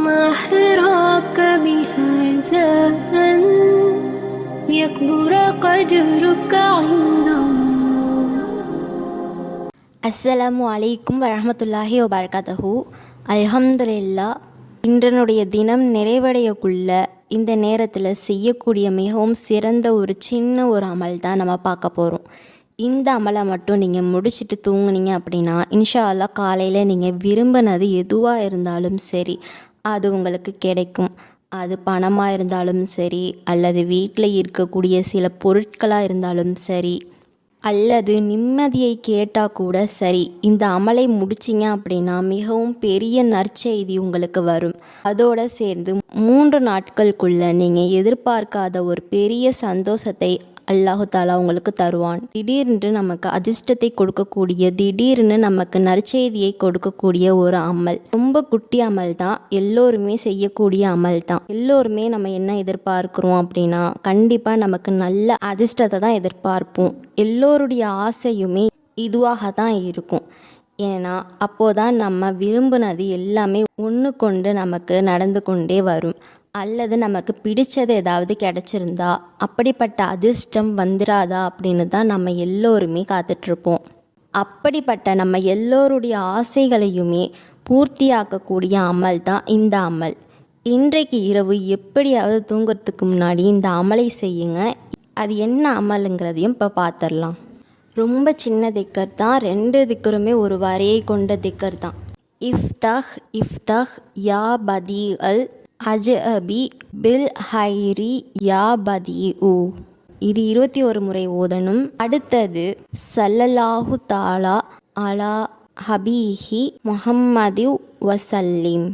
ما حراك بهذا أن يكبر قدرك عند الله அஸ்ஸலாமு அலைக்கும் வரஹமத்துல்லாஹி வபரகாத்தஹு அல்ஹம்துலில்லா இன்றனுடைய தினம் நிறைவடையக்குள்ள இந்த நேரத்தில் செய்யக்கூடிய மிகவும் சிறந்த ஒரு சின்ன ஒரு அமல் தான் நம்ம பார்க்க போகிறோம் இந்த அமலை மட்டும் நீங்கள் முடிச்சுட்டு தூங்குனீங்க அப்படின்னா இன்ஷா அல்லாஹ் காலையில் நீங்கள் விரும்பினது எதுவாக இருந்தாலும் சரி அது உங்களுக்கு கிடைக்கும். அது பணமாக இருந்தாலும் சரி அல்லது வீட்டில் இருக்கக்கூடிய சில பொருட்களாக இருந்தாலும் சரி அல்லது நிம்மதியை கேட்டால் கூட சரி. இந்த அமலை முடிச்சிங்க அப்படின்னா மிகவும் பெரிய நற்செய்தி உங்களுக்கு வரும். அதோடு சேர்ந்து மூன்று நாட்களுக்குள்ள நீங்கள் எதிர்பார்க்காத ஒரு பெரிய சந்தோஷத்தை அல்லாஹு தாலா உங்களுக்கு தருவான். திடீரென்று நமக்கு அதிர்ஷ்டத்தை கொடுக்கக்கூடிய திடீர்னு நமக்கு நற்செய்தியை கொடுக்கக்கூடிய ஒரு அமல். ரொம்ப குட்டி அமல் தான் எல்லோருமே செய்யக்கூடிய அமல் தான். எல்லோருமே நம்ம என்ன எதிர்பார்க்குறோம் அப்படின்னா கண்டிப்பாக நமக்கு நல்ல அதிர்ஷ்டத்தை தான் எதிர்பார்ப்போம். எல்லோருடைய ஆசையுமே இதுவாக தான் இருக்கும். ஏன்னா அப்போதான் நம்ம விரும்பினது எல்லாமே ஒன்று கொண்டு நமக்கு நடந்து கொண்டே வரும். அல்லது நமக்கு பிடிச்சது ஏதாவது கிடச்சிருந்தா அப்படிப்பட்ட அதிர்ஷ்டம் வந்துராதா அப்படின்னு தான் நம்ம எல்லோருமே காத்துட்ருப்போம். அப்படிப்பட்ட நம்ம எல்லோருடைய ஆசைகளையுமே பூர்த்தியாக்கக்கூடிய அமல் தான் இந்த அமல். இன்றைக்கு இரவு எப்படியாவது தூங்குறதுக்கு முன்னாடி இந்த அமலை செய்யுங்க. அது என்ன அமலுங்கிறதையும் இப்போ பார்த்துடலாம் ரொம்ப சின்ன திக்கர் தான் ரெண்டு திக்கருமே ஒரு வரையை கொண்ட திக்கர் தான். இஃப்தஹ் இஃப்தஹ் யா பதி அல் அஜ்அபி பில் ஹைரி யா பதி உ. இது இருபத்தி ஒரு முறை ஓதணும். அடுத்தது சல்லல்லாஹு தாலா அலா ஹபீஹி முஹம்மது வசல்லிம்.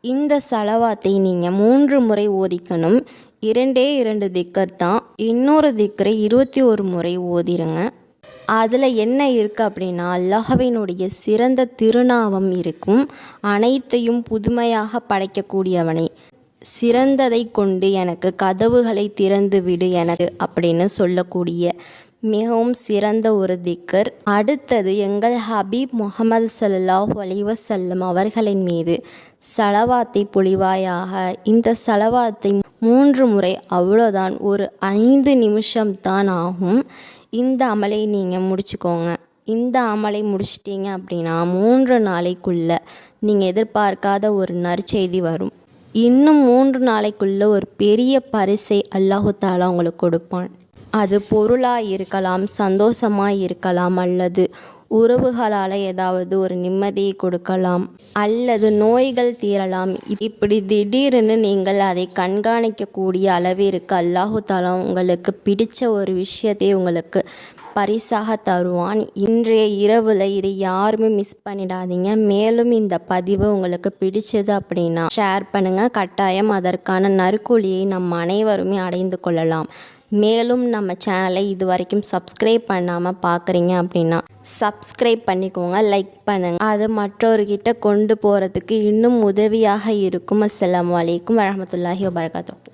இந்த சலவாத்தை நீங்கள் மூன்று முறை ஓதிக்கணும். இரண்டே இரண்டு திக்கர் தான். இன்னொரு திக்கரை இருபத்தி ஒரு முறை ஓதிருங்க. அதில் என்ன இருக்குது அப்படின்னா அல்லாஹவினுடைய சிறந்த திருநாமம் இருக்கும். அனைத்தையும் புதுமையாக படைக்கக்கூடியவனை. சிறந்ததை கொண்டு எனக்கு கதவுகளை திறந்து விடு எனக்கு அப்படின்னு சொல்லக்கூடிய மிகவும் சிறந்த ஒரு திக்கர். அடுத்தது எங்கள் ஹபீப் முகமது சல்லாஹ் அலிவசல்லம் அவர்களின் மீது சலவாத்தை பொழிவாயாக. இந்த சலவாத்தை மூன்று முறை அவ்வளோதான் ஒரு ஐந்து நிமிஷம் தான் ஆகும். இந்த அமலை நீங்கள் முடிச்சுக்கோங்க. இந்த அமலை முடிச்சிட்டிங்க அப்படின்னா மூன்று நாளைக்குள்ள நீங்கள் எதிர்பார்க்காத ஒரு நற்செய்தி வரும். இன்னும் மூன்று நாளைக்குள்ள ஒரு பெரிய பரிசை அல்லாஹு உங்களுக்கு கொடுப்பான். அது பொருளாக இருக்கலாம் சந்தோஷமாக இருக்கலாம் அல்லது உறவுகளால் ஏதாவது ஒரு நிம்மதியை கொடுக்கலாம் அல்லது நோய்கள் தீரலாம். இப்படி திடீர்னு நீங்கள் அதை கண்காணிக்கக்கூடிய அளவிற்கு அல்லாஹு தாலா உங்களுக்கு பிடித்த ஒரு விஷயத்தை உங்களுக்கு பரிசாக தருவான். இன்றைய இரவில் இதை யாருமே மிஸ் பண்ணிடாதீங்க. மேலும் இந்த பதிவு உங்களுக்கு பிடிச்சது அப்படின்னா ஷேர் பண்ணுங்கள் கட்டாயம் அதற்கான நற்கூலியை நம் அனைவருமே அடைந்து கொள்ளலாம். மேலும் நம்ம சேனலை இது வரைக்கும் சப்ஸ்கிரைப் பண்ணாமல் பார்க்குறீங்க அப்படின்னா சப்ஸ்கிரைப் பண்ணிக்கோங்க லைக் பண்ணுங்கள் அது மற்றவர்கிட்ட கொண்டு போகிறதுக்கு இன்னும் உதவியாக இருக்கும். அஸ்லாம் வலைக்கும் வரமத்துல்லாஹி வபரகாத்தூ